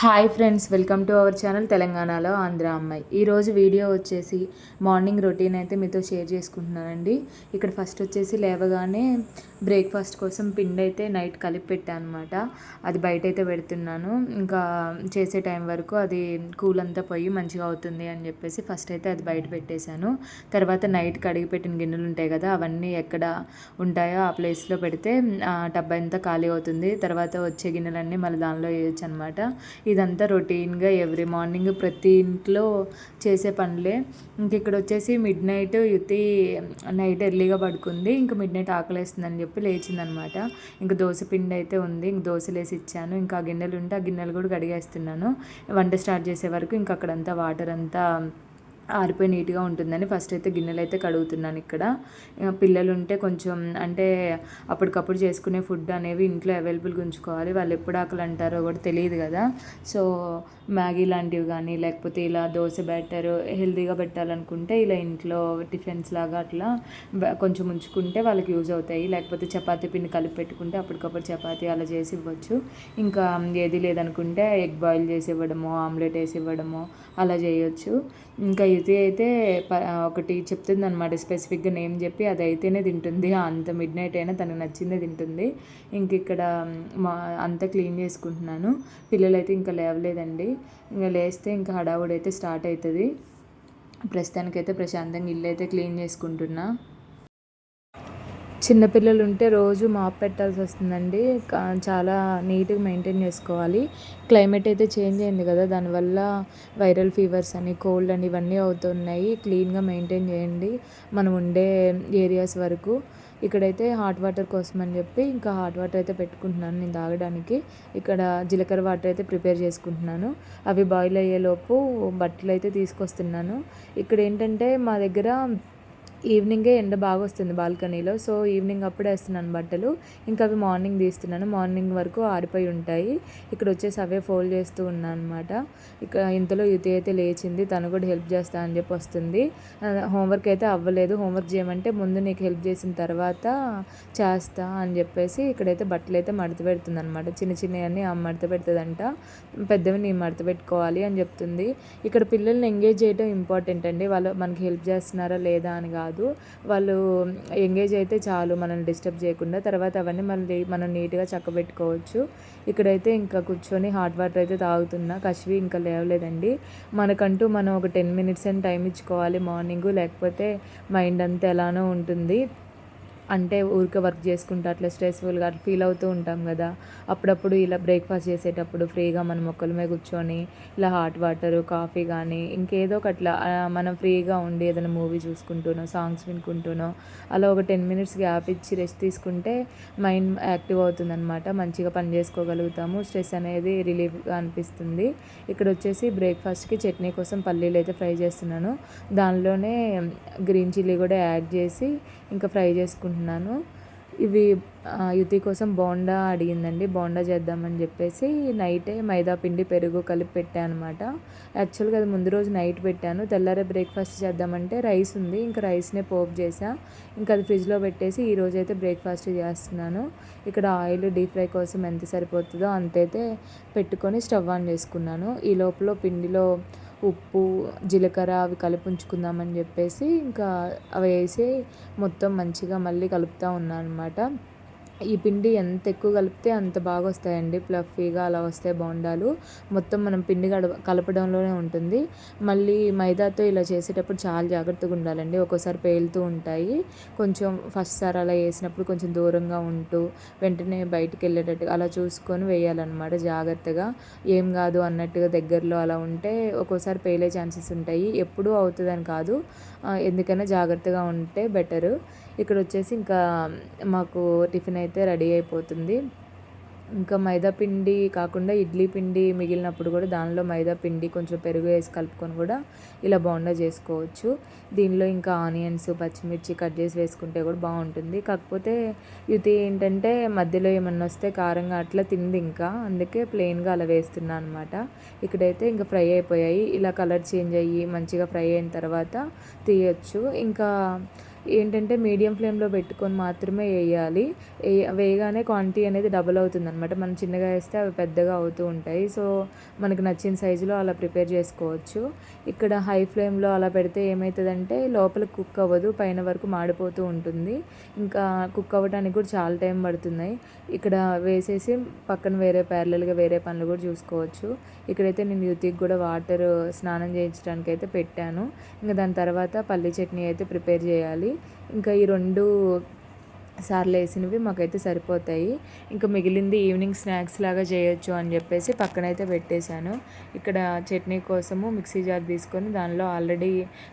Hi friends welcome to our channel తెలంగాణలో ఆంధ్ర అమ్మాయి. ఈరోజు వీడియో వచ్చేసి మార్నింగ్ రొటీన్ అయితే మీతో షేర్ చేసుకుంటున్నానండి. ఇక్కడ ఫస్ట్ వచ్చేసి లేవగానే బ్రేక్ఫాస్ట్ కోసం పిండి అయితే నైట్ కలిపి పెట్టాను అనమాట అది బయట అయితే పెడుతున్నాను. ఇంకా చేసే టైం వరకు అది కూల్ అంతా పోయి మంచిగా అవుతుంది అని చెప్పేసి ఫస్ట్ అయితే అది బయట పెట్టేశాను. తర్వాత నైట్ కడిగి పెట్టిన గిన్నెలు ఉంటాయి కదా అవన్నీ ఎక్కడ ఉంటాయో ఆ ప్లేస్లో పెడితే ఆ అంతా ఖాళీ అవుతుంది. తర్వాత వచ్చే గిన్నెలన్నీ మళ్ళీ దానిలో వేయచ్చు అనమాట ఇదంతా రొటీన్గా ఎవ్రీ మార్నింగ్ ప్రతి ఇంట్లో చేసే పనులే. ఇంక ఇక్కడ వచ్చేసి మిడ్ నైట్ యుతి నైట్ ఎర్లీగా పడుకుంది. ఇంకా మిడ్ నైట్ ఆకలేస్తుందని చెప్పి లేచిందనమాట. ఇంక దోశ పిండి అయితే ఉంది. ఇంక దోశలు వేసి ఇచ్చాను. ఇంకా గిన్నెలు ఉంటే ఆ గిన్నెలు కూడా కడిగేస్తున్నాను. వంట స్టార్ట్ చేసే వరకు ఇంకా అక్కడంతా వాటర్ అంతా ఆరిపోయి నీట్గా ఉంటుందని ఫస్ట్ అయితే గిన్నెలు అయితే కడుగుతున్నాను ఇక్కడ. పిల్లలు ఉంటే కొంచెం అంటే అప్పటికప్పుడు చేసుకునే ఫుడ్ అనేవి ఇంట్లో అవైలబుల్గా ఉంచుకోవాలి. వాళ్ళు ఎప్పుడు ఆకలి అంటారో కూడా తెలియదు కదా. సో మ్యాగీ లాంటివి కానీ లేకపోతే ఇలా దోశ బ్యాటర్ హెల్తీగా పెట్టాలనుకుంటే ఇలా ఇంట్లో టిఫిన్స్ లాగా అట్లా కొంచెం ఉంచుకుంటే వాళ్ళకి యూజ్ అవుతాయి. లేకపోతే చపాతీ పిండి కలిపి పెట్టుకుంటే అప్పటికప్పుడు చపాతీ అలా చేసి ఇవ్వచ్చు. ఇంకా ఏది లేదనుకుంటే ఎగ్ బాయిల్ చేసి ఇవ్వడము ఆమ్లెట్ వేసి ఇవ్వడము అలా చేయొచ్చు. ఇంకా ఇది అయితే ఒకటి చెప్తుంది అనమాట స్పెసిఫిక్గా నేమ్ చెప్పి అది అయితేనే తింటుంది. అంత మిడ్ నైట్ అయినా తనకు నచ్చిందే తింటుంది. ఇంక ఇక్కడ మా అంతా క్లీన్ చేసుకుంటున్నాను. పిల్లలు అయితే ఇంకా లేవలేదండి. ఇంకా లేస్తే ఇంకా హడావుడి అయితే స్టార్ట్ అవుతుంది ప్రస్తుతానికైతే ప్రశాంతంగా ఇల్లు అయితే క్లీన్ చేసుకుంటున్నా. చిన్నపిల్లలు ఉంటే రోజు మాప్ పెట్టాల్సి వస్తుందండి. చాలా నీట్గా మెయింటైన్ చేసుకోవాలి. క్లైమేట్ అయితే చేంజ్ అయింది కదా దానివల్ల వైరల్ ఫీవర్స్ అని కోల్డ్ అని ఇవన్నీ అవుతున్నాయి. క్లీన్గా మెయింటైన్ చేయండి. మనం ఉండే ఏరియాస్ వరకు. ఇక్కడైతే హాట్ వాటర్ కోసం అని చెప్పి ఇంకా హాట్ వాటర్ అయితే పెట్టుకుంటున్నాను నేను తాగడానికి. ఇక్కడ జీలకర్ర వాటర్ అయితే ప్రిపేర్ చేసుకుంటున్నాను. అవి బాయిల్ అయ్యేలోపు బట్టలు అయితే తీసుకొస్తున్నాను. ఇక్కడ ఏంటంటే మా దగ్గర ఈవినింగే ఎండ బాగా వస్తుంది బాల్కనీలో. సో ఈవినింగ్ అప్పుడే వేస్తున్నాను బట్టలు. ఇంకా అవి మార్నింగ్ తీస్తున్నాను. మార్నింగ్ వరకు ఆరిపోయి ఉంటాయి. ఇక్కడ వచ్చేసి అవే ఫోల్డ్ చేస్తూ ఉన్నాను అనమాట ఇక్కడ ఇంతలో యుతి అయితే లేచింది. తను కూడా హెల్ప్ చేస్తా అని చెప్పి వస్తుంది. హోంవర్క్ అయితే అవ్వలేదు. హోంవర్క్ చేయమంటే ముందు నీకు హెల్ప్ చేసిన తర్వాత చేస్తా అని చెప్పేసి ఇక్కడైతే బట్టలు అయితే మడత పెడుతుంది అనమాట చిన్న చిన్నవన్నీ ఆ మడత పెడుతుందంట. పెద్దవి నేను మడత పెట్టుకోవాలి అని చెప్తుంది. ఇక్కడ పిల్లల్ని ఎంగేజ్ చేయడం ఇంపార్టెంట్ అండి. వాళ్ళు మనకి హెల్ప్ చేస్తున్నారా లేదా అని కాదు. కాదు. వాళ్ళు ఎంగేజ్ అయితే చాలు మనల్ని డిస్టర్బ్ చేయకుండా. తర్వాత అవన్నీ మళ్ళీ మనం నీట్గా చక్కబెట్టుకోవచ్చు. ఇక్కడైతే ఇంకా కూర్చొని హాట్ వాటర్ అయితే తాగుతున్నా. కషవి ఇంకా లేవలేదండి. మనకంటూ మనం ఒక టెన్ మినిట్స్ అని టైం ఇచ్చుకోవాలి మార్నింగ్. లేకపోతే మైండ్ అంతా ఎలానో ఉంటుంది. అంటే ఊరికే వర్క్ చేసుకుంటూ అట్లా స్ట్రెస్ఫుల్గా అట్లా ఫీల్ అవుతూ ఉంటాం కదా. అప్పుడప్పుడు ఇలా బ్రేక్ఫాస్ట్ చేసేటప్పుడు ఫ్రీగా మనం మొక్కల మీద కూర్చొని ఇలా హాట్ వాటర్ కాఫీ కానీ ఇంకేదో ఒక అట్లా మనం ఫ్రీగా ఉండి ఏదైనా మూవీ చూసుకుంటూనో సాంగ్స్ వినుకుంటూనో అలా ఒక టెన్ మినిట్స్ గ్యాప్ ఇచ్చి రెస్ట్ తీసుకుంటే మైండ్ యాక్టివ్ అవుతుందన్నమాట. మంచిగా పని చేసుకోగలుగుతాము. స్ట్రెస్ అనేది రిలీఫ్గా అనిపిస్తుంది. ఇక్కడ వచ్చేసి బ్రేక్ఫాస్ట్కి చట్నీ కోసం పల్లీలు అయితే ఫ్రై చేస్తున్నాను. దానిలోనే గ్రీన్ చిల్లీ కూడా యాడ్ చేసి ఇంకా ఫ్రై చేసుకుంటాను అనుకుంటున్నాను. ఇవి యుతి కోసం బోండా అడిగిందండి. బోండా చేద్దామని చెప్పేసి నైటే మైదా పిండి పెరుగు కలిపి పెట్టాను అనమాట యాక్చువల్గా అది ముందు రోజు నైట్ పెట్టాను. తెల్లారే బ్రేక్ఫాస్ట్ చేద్దామంటే రైస్ ఉంది. ఇంకా రైస్నే పోపు చేసా ఇంకా అది ఫ్రిడ్జ్లో పెట్టేసి ఈ రోజు అయితే బ్రేక్ఫాస్ట్ చేస్తున్నాను. ఇక్కడ ఆయిల్ డీప్ ఫ్రై కోసం ఎంత సరిపోతుందో అంతైతే పెట్టుకొని స్టవ్ ఆన్ చేసుకున్నాను. ఈ లోపల పిండిలో ఉప్పు జీలకర్ర అవి కలిపి ఉంచుకుందామని చెప్పేసి ఇంకా అవి వేసి మొత్తం మంచిగా మళ్ళీ కలుపుతూ ఉన్నాను అనమాట ఈ పిండి ఎంత ఎక్కువ కలిపితే అంత బాగా వస్తాయండి ప్లఫీగా అలా వస్తాయి బోండాలు. మొత్తం మనం పిండి కలపడంలోనే ఉంటుంది. మళ్ళీ మైదాతో ఇలా చేసేటప్పుడు చాలా జాగ్రత్తగా ఉండాలండి. ఒక్కోసారి పేలుతూ ఉంటాయి. కొంచెం ఫస్ట్ సార్ అలా వేసినప్పుడు కొంచెం దూరంగా ఉంటూ వెంటనే బయటికి వెళ్ళేటట్టు అలా చూసుకొని వేయాలన్నమాట జాగ్రత్తగా. ఏం కాదు అన్నట్టుగా దగ్గరలో అలా ఉంటే ఒక్కోసారి పేలే ఛాన్సెస్ ఉంటాయి. ఎప్పుడూ అవుతుందని కాదు. ఎందుకైనా జాగ్రత్తగా ఉంటే బెటరు. ఇక్కడ వచ్చేసి ఇంకా మాకు టిఫిన్ అయితే రెడీ అయిపోతుంది. ఇంకా మైదా పిండి కాకుండా ఇడ్లీ పిండి మిగిలినప్పుడు కూడా దానిలో మైదా పిండి కొంచెం పెరుగు వేసి కలుపుకొని కూడా ఇలా బోండా చేసుకోవచ్చు. దీనిలో ఇంకా ఆనియన్స్ పచ్చిమిర్చి కట్ చేసి వేసుకుంటే కూడా బాగుంటుంది. కాకపోతే ఇది ఏంటంటే మధ్యలో ఏమన్నా వస్తే కారంగా అట్లా తింది ఇంకా. అందుకే ప్లెయిన్గా అలా వేస్తున్నాను అనమాట ఇక్కడైతే ఇంకా ఫ్రై అయిపోయాయి. ఇలా కలర్ చేంజ్ అయ్యి మంచిగా ఫ్రై అయిన తర్వాత తీయచ్చు. ఇంకా ఏంటంటే మీడియం ఫ్లేమ్లో పెట్టుకొని మాత్రమే వేయాలి. వేయగానే క్వాంటిటీ అనేది డబుల్ అవుతుంది అనమాట మనం చిన్నగా వేస్తే అవి పెద్దగా అవుతూ ఉంటాయి. సో మనకు నచ్చిన సైజులో అలా ప్రిపేర్ చేసుకోవచ్చు. ఇక్కడ హై ఫ్లేమ్లో అలా పెడితే ఏమవుతుందంటే లోపల కుక్ అవ్వదు పైన వరకు మాడిపోతూ ఉంటుంది. ఇంకా కుక్ అవ్వడానికి కూడా చాలా టైం పడుతున్నాయి ఇక్కడ వేసేసి పక్కన వేరే ప్యారలల్గా వేరే పనులు కూడా చూసుకోవచ్చు. ఇక్కడైతే నేను యుతికి కూడా వాటర్ స్నానం చేయించడానికి అయితే పెట్టాను. ఇంకా దాని తర్వాత పల్లి చట్నీ అయితే ప్రిపేర్ చేయాలి. ఇంకా ఈ రెండు సార్లు వేసినవి మాకైతే సరిపోతాయి. ఇంకా మిగిలింది ఈవినింగ్ స్నాక్స్ లాగా చేయొచ్చు అని చెప్పేసి పక్కనైతే పెట్టేశాను. ఇక్కడ చట్నీ కోసము మిక్సీ జార్ తీసుకొని దానిలో ఆల్రెడీ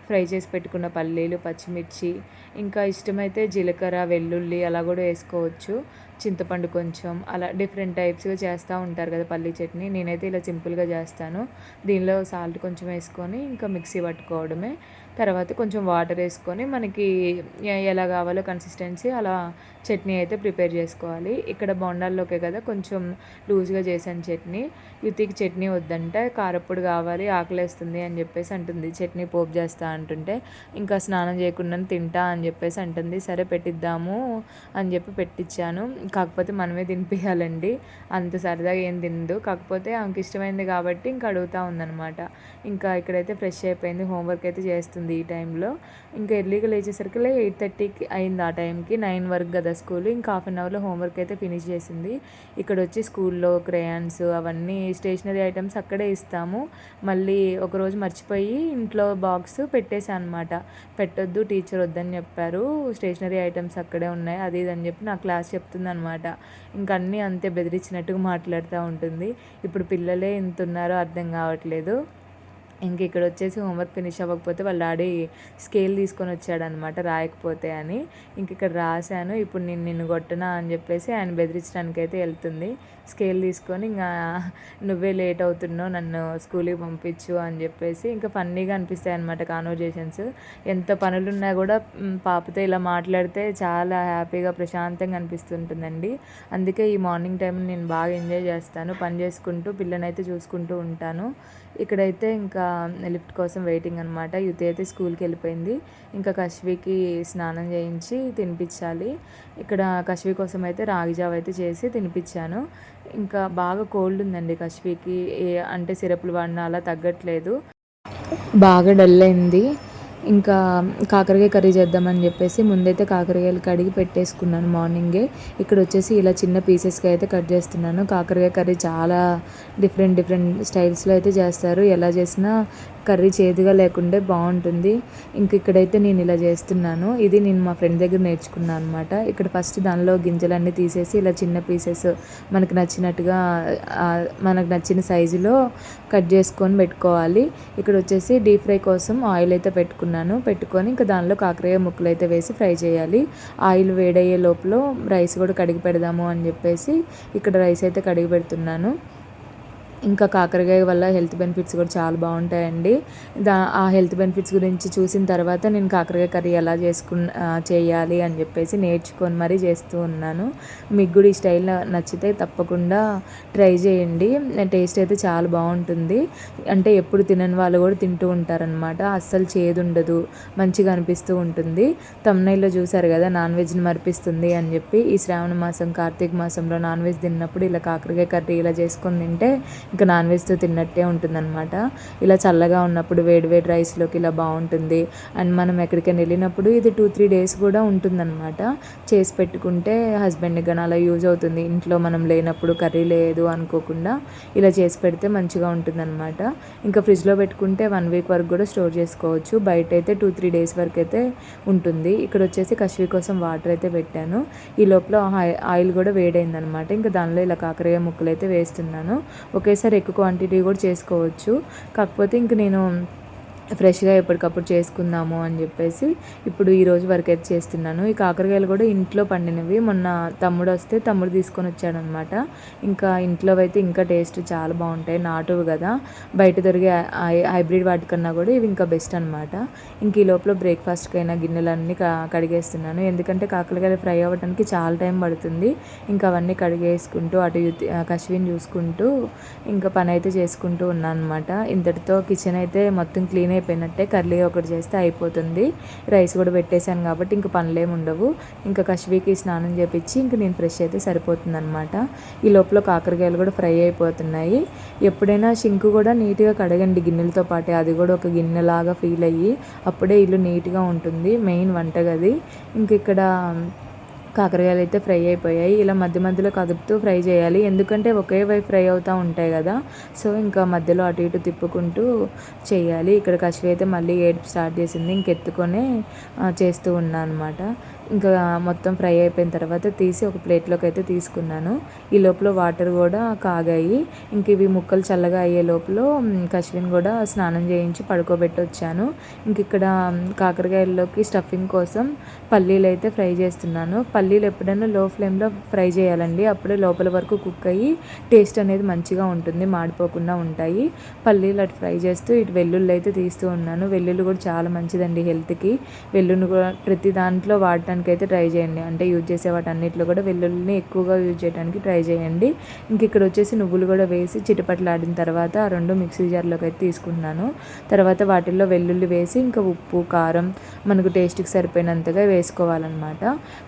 ఫ్రై చేసి పెట్టుకున్న పల్లీలు పచ్చిమిర్చి ఇంకా ఇష్టమైతే జీలకర్ర వెల్లుల్లి అలా కూడా వేసుకోవచ్చు. చింతపండు కొంచెం అలా డిఫరెంట్ టైప్స్గా చేస్తూ ఉంటారు కదా పల్లీ చట్నీ. నేనైతే ఇలా సింపుల్గా చేస్తాను. దీనిలో సాల్ట్ కొంచెం వేసుకొని ఇంకా మిక్సీ పట్టుకోవడమే. తర్వాత కొంచెం వాటర్ వేసుకొని మనకి ఎలా కావాలో కన్సిస్టెన్సీ అలా చట్నీ అయితే ప్రిపేర్ చేసుకోవాలి. ఇక్కడ బొండాల్లోకే కదా కొంచెం లూజ్గా చేశాను చట్నీ. యుతికి చట్నీ వద్దంటే కారప్పుడు కావాలి ఆకలేస్తుంది అని చెప్పేసి అంటుంది. చట్నీ పోపు చేస్తా అంటుంటే ఇంకా స్నానం చేయకుండా తింటా అని చెప్పేసి అంటుంది. సరే పెట్టిద్దాము అని చెప్పి పెట్టించాను కాకపోతే మనమే తినిపించాలండి అంత సరదాగా ఏం తిందు కాకపోతే ఆమెకి ఇష్టమైంది కాబట్టి ఇంకా అడుగుతూ ఉందనమాట ఇంకా ఇక్కడైతే ఫ్రెష్ అయిపోయింది. హోంవర్క్ అయితే చేస్తుంది ఈ టైంలో. ఇంకా ఎర్లీగా లేచేసరికి ఎయిట్ థర్టీకి అయింది ఆ టైంకి. నైన్ వరకు కదా స్కూల్ ఇంకా హాఫ్ అన్ అవర్లో హోంవర్క్ అయితే ఫినిష్ చేసింది. ఇక్కడ వచ్చి స్కూల్లో క్రేయాన్స్ అవన్నీ స్టేషనరీ ఐటమ్స్ అక్కడే ఇస్తాము. మళ్ళీ ఒకరోజు మర్చిపోయి ఇంట్లో బాక్స్ పెట్టేశాను అనమాట పెట్టొద్దు టీచర్ వద్దని చెప్పారు. స్టేషనరీ ఐటమ్స్ అక్కడే ఉన్నాయి అది ఇది అని చెప్పి నా క్లాస్ చెప్తుంది అనమాట ఇంకా అన్నీ అంతే బెదిరించినట్టుగా మాట్లాడుతూ ఉంటుంది. ఇప్పుడు పిల్లలే ఇంత ఉన్నారో అర్థం కావట్లేదు. ఇంక ఇక్కడ వచ్చేసి హోంవర్క్ ఫినిష్ అవ్వకపోతే వాళ్ళ డాడీ స్కేల్ తీసుకొని వచ్చాడనమాట రాయకపోతే అని. ఇంక ఇక్కడ రాశాను. ఇప్పుడు నేను నిన్ను కొట్టనా అని చెప్పేసి ఆయన బెదిరించడానికి అయితే వెళ్తుంది. స్కేల్ తీసుకొని ఇంకా నువ్వే లేట్ అవుతున్నావు నన్ను స్కూల్కి పంపించు అని చెప్పేసి ఇంకా ఫన్నీగా అనిపిస్తాయి అనమాట కాన్వర్జేషన్స్ ఎంత పనులున్నా కూడా పాపతో ఇలా మాట్లాడితే చాలా హ్యాపీగా ప్రశాంతంగా అనిపిస్తుంటుందండి. అందుకే ఈ మార్నింగ్ టైం నేను బాగా ఎంజాయ్ చేస్తాను. పని చేసుకుంటూ పిల్లనైతే చూసుకుంటూ ఉంటాను. ఇక్కడైతే ఇంకా లిఫ్ట్ కోసం వెయిటింగ్ అనమాట యుతి అయితే స్కూల్కి వెళ్ళిపోయింది. ఇంకా కశ్వికి స్నానం చేయించి తినిపించాలి. ఇక్కడ కశ్వి కోసం అయితే రాగిజావ అయితే చేసి తినిపించాను. ఇంకా బాగా కోల్డ్ ఉందండి కశ్వికి. అంటే సిరప్లు వాడిన అలా తగ్గట్లేదు. బాగా డల్ అయింది. ఇంకా కాకరకాయ కర్రీ చేద్దామని చెప్పేసి ముందైతే కాకరకాయలు కడిగి పెట్టేసుకున్నాను మార్నింగే. ఇక్కడ వచ్చేసి ఇలా చిన్న పీసెస్గా అయితే కట్ చేస్తున్నాను. కాకరకాయ కర్రీ చాలా డిఫరెంట్ డిఫరెంట్ స్టైల్స్లో అయితే చేస్తారు. ఎలా చేసినా కర్రీ చేదుగా లేకుండే బాగుంటుంది. ఇంక ఇక్కడైతే నేను ఇలా చేస్తున్నాను. ఇది నేను మా ఫ్రెండ్ దగ్గర నేర్చుకున్నాను అనమాట ఇక్కడ ఫస్ట్ దానిలో గింజలన్నీ తీసేసి ఇలా చిన్న పీసెస్ మనకు నచ్చినట్టుగా మనకు నచ్చిన సైజులో కట్ చేసుకొని పెట్టుకోవాలి. ఇక్కడ వచ్చేసి డీప్ ఫ్రై కోసం ఆయిల్ అయితే పెట్టుకున్నాను. పెట్టుకొని ఇంకా దానిలో కాకరకాయ ముక్కలు అయితే వేసి ఫ్రై చేయాలి. ఆయిల్ వేడయ్యే లోపల రైస్ కూడా కడిగి పెడదాము అని చెప్పేసి ఇక్కడ రైస్ అయితే కడిగి పెడుతున్నాను. ఇంకా కాకరకాయ వల్ల హెల్త్ బెనిఫిట్స్ కూడా చాలా బాగుంటాయండి. దా ఆ హెల్త్ బెనిఫిట్స్ గురించి చూసిన తర్వాత నేను కాకరకాయ కర్రీ ఎలా చేసుకు చేయాలి అని చెప్పేసి నేర్చుకొని మరీ చేస్తూ ఉన్నాను. మీకు కూడా ఈ స్టైల్ నచ్చితే తప్పకుండా ట్రై చేయండి. టేస్ట్ అయితే చాలా బాగుంటుంది. అంటే ఎప్పుడు తినని వాళ్ళు కూడా తింటూ ఉంటారనమాట అస్సలు చేదు ఉండదు మంచిగా అనిపిస్తూ ఉంటుంది. తమ్నైల్లో చూసారు కదా నాన్ వెజ్ని మరిపిస్తుంది అని చెప్పి ఈ శ్రావణ మాసం కార్తీక మాసంలో నాన్ వెజ్ తిన్నప్పుడు ఇలా కాకరకాయ కర్రీ ఇలా చేసుకొని తింటే ఇంకా నాన్ వెజ్తో తిన్నట్టే ఉంటుందన్నమాట. ఇలా చల్లగా ఉన్నప్పుడు వేడి వేడి రైస్లోకి ఇలా బాగుంటుంది. అండ్ మనం ఎక్కడికైనా వెళ్ళినప్పుడు ఇది టూ త్రీ డేస్ కూడా ఉంటుందన్నమాట. చేసి పెట్టుకుంటే హస్బెండ్కి కానీ అలా యూజ్ అవుతుంది. ఇంట్లో మనం లేనప్పుడు కర్రీ లేదు అనుకోకుండా ఇలా చేసి పెడితే మంచిగా ఉంటుందన్నమాట. ఇంకా ఫ్రిడ్జ్లో పెట్టుకుంటే వన్ వీక్ వరకు కూడా స్టోర్ చేసుకోవచ్చు. బయట అయితే టూ త్రీ డేస్ వరకు అయితే ఉంటుంది. ఇక్కడ వచ్చేసి కషవి కోసం వాటర్ అయితే పెట్టాను. ఈ లోపల ఆయిల్ కూడా వేడైందనమాట ఇంకా దానిలో ఇలా కాకరకాయ ముక్కలు అయితే వేస్తున్నాను. ఒకేసారి ఒకేసారి ఎక్కువ క్వాంటిటీ కూడా చేసుకోవచ్చు. కాకపోతే ఇంక నేను ఫ్రెష్గా ఎప్పటికప్పుడు చేసుకుందాము అని చెప్పేసి ఇప్పుడు ఈరోజు వరకు అయితే చేస్తున్నాను. ఈ కాకరకాయలు కూడా ఇంట్లో పండినవి. మొన్న తమ్ముడు వస్తే తమ్ముడు తీసుకొని వచ్చాడనమాట. ఇంకా ఇంట్లో అయితే ఇంకా టేస్ట్ చాలా బాగుంటాయి. నాటువి కదా. బయట దొరికే హైబ్రిడ్ వాటికన్నా కూడా ఇవి ఇంకా బెస్ట్ అనమాట. ఇంక ఈ లోపల బ్రేక్ఫాస్ట్కైనా గిన్నెలన్నీ కడిగేస్తున్నాను. ఎందుకంటే కాకరకాయలు ఫ్రై అవ్వడానికి చాలా టైం పడుతుంది. ఇంకా అవన్నీ కడిగేసుకుంటూ అటు కశ్విని చూసుకుంటూ ఇంకా పని అయితే చేసుకుంటూ ఉన్నాను అనమాట ఇంతటితో కిచెన్ అయితే మొత్తం క్లీన్ పని అయిపోయినట్టే కర్లీ ఒకటి చేస్తే అయిపోతుంది. రైస్ కూడా పెట్టేశాను కాబట్టి ఇంక పనులేమి ఉండవు. ఇంకా కశ్వీకి స్నానం చేపించి ఇంక నేను ఫ్రెష్ అయితే సరిపోతుంది అనమాట ఈ లోపల కాకరకాయలు కూడా ఫ్రై అయిపోతున్నాయి. ఎప్పుడైనా షింకు కూడా నీట్గా కడగండి గిన్నెలతో పాటే. అది కూడా ఒక గిన్నెలాగా ఫీల్ అయ్యి అప్పుడే ఇల్లు నీట్గా ఉంటుంది. మెయిన్ వంటగది. ఇంక ఇక్కడ కాకరకాయలు అయితే ఫ్రై అయిపోయాయి. ఇలా మధ్య మధ్యలో కదుపుతూ ఫ్రై చేయాలి. ఎందుకంటే ఒకే వైపు ఫ్రై అవుతూ ఉంటాయి కదా. సో ఇంకా మధ్యలో అటు ఇటు తిప్పుకుంటూ చేయాలి. ఇక్కడ కసివి అయితే మళ్ళీ ఏడుపు స్టార్ట్ చేసింది. ఇంకెత్తుకొని చేస్తూ ఉన్నాను అనమాట ఇంకా మొత్తం ఫ్రై అయిపోయిన తర్వాత తీసి ఒక ప్లేట్లోకి అయితే తీసుకున్నాను. ఈ లోపల వాటర్ కూడా కాగాయి. ఇంక ఇవి ముక్కలు చల్లగా అయ్యే లోపల కశ్విన్ కూడా స్నానం చేయించి పడుకోబెట్టి వచ్చాను ఇంక ఇక్కడ కాకరకాయల్లోకి స్టఫింగ్ కోసం పల్లీలు అయితే ఫ్రై చేస్తున్నాను. పల్లీలు పల్లీలు ఎప్పుడైనా లో ఫ్లేమ్లో ఫ్రై చేయాలండి. అప్పుడే లోపల వరకు కుక్ అయ్యి టేస్ట్ అనేది మంచిగా ఉంటుంది మాడిపోకుండా ఉంటాయి. పల్లీలు అటు ఫ్రై చేస్తూ ఇటు వెల్లుల్లి అయితే తీస్తూ ఉన్నాను. వెల్లుల్లి కూడా చాలా మంచిదండి హెల్త్కి. వెల్లుల్లి కూడా ప్రతి దాంట్లో వాడటానికి అయితే ట్రై చేయండి. అంటే యూజ్ చేసే వాటి అన్నింటిలో కూడా వెల్లుల్లిని ఎక్కువగా యూజ్ చేయడానికి ట్రై చేయండి. ఇంక ఇక్కడ వచ్చేసి నువ్వులు కూడా వేసి చిటపట్లాడిన తర్వాత ఆ రెండు మిక్సీ జార్లోకి అయితే తీసుకున్నాను తర్వాత వాటిల్లో వెల్లుల్లి వేసి ఇంకా ఉప్పు కారం మనకు టేస్ట్కి సరిపోయినంతగా వేసుకోవాలన్నమాట.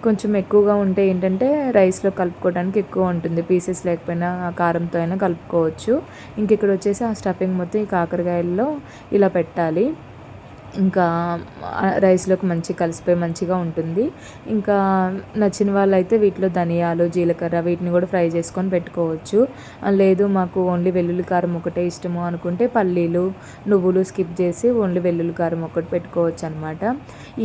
కొంచెం ఎక్కువగా ఉంటే ఏంటంటే రైస్లో కలుపుకోవడానికి ఎక్కువ ఉంటుంది. పీసెస్ లేకపోయినా కారంతో అయినా కలుపుకోవచ్చు. ఇంక ఇక్కడ వచ్చేసి ఆ స్టఫింగ్ మొత్తం ఈ కాకరకాయల్లో ఇలా పెట్టాలి. ఇంకా రైస్లోకి మంచిగా కలిసిపోయి మంచిగా ఉంటుంది. ఇంకా నచ్చిన వాళ్ళైతే వీటిలో ధనియాలు జీలకర్ర వీటిని కూడా ఫ్రై చేసుకొని పెట్టుకోవచ్చు. లేదు మాకు ఓన్లీ వెల్లుల్లి కారం ఒకటే ఇష్టము అనుకుంటే పల్లీలు నువ్వులు స్కిప్ చేసి ఓన్లీ వెల్లుల్లి కారం ఒకటి పెట్టుకోవచ్చు అనమాట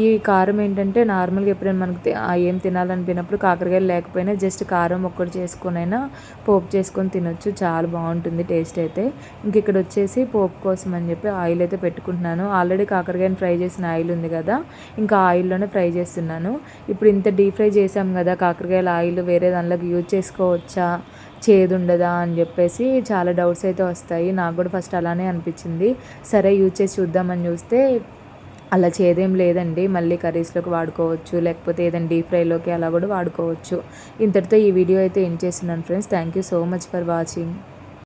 ఈ కారం ఏంటంటే నార్మల్గా ఎప్పుడైనా మనకు ఏం తినాలనిపినప్పుడు కాకరకాయలు లేకపోయినా జస్ట్ కారం ఒక్కటి చేసుకొనైనా పోపు చేసుకొని తినొచ్చు. చాలా బాగుంటుంది టేస్ట్ అయితే. ఇంక ఇక్కడ వచ్చేసి పోపు కోసం అని చెప్పి ఆయిల్ అయితే పెట్టుకుంటున్నాను. ఆల్రెడీ కాకరకాయ కాకరకాయని ఫ్రై చేసిన ఆయిల్ ఉంది కదా ఇంకా ఆయిల్లోనే ఫ్రై చేస్తున్నాను. ఇప్పుడు ఇంత డీప్ ఫ్రై చేసాం కదా కాకరకాయల ఆయిల్ వేరే దానిలోకి యూజ్ చేసుకోవచ్చా? చేదు ఉండదా అని చెప్పేసి చాలా డౌట్స్ అయితే వస్తాయి. నాకు కూడా ఫస్ట్ అలానే అనిపించింది. సరే యూజ్ చేసి చూద్దామని చూస్తే అలా చేదేం లేదండి. మళ్ళీ కర్రీస్లోకి వాడుకోవచ్చు లేకపోతే ఏదైనా డీప్ ఫ్రైలోకి అలా కూడా వాడుకోవచ్చు. ఇంతటితో ఈ వీడియో అయితే ఏం చేస్తున్నాను friends. Thank you so much for watching.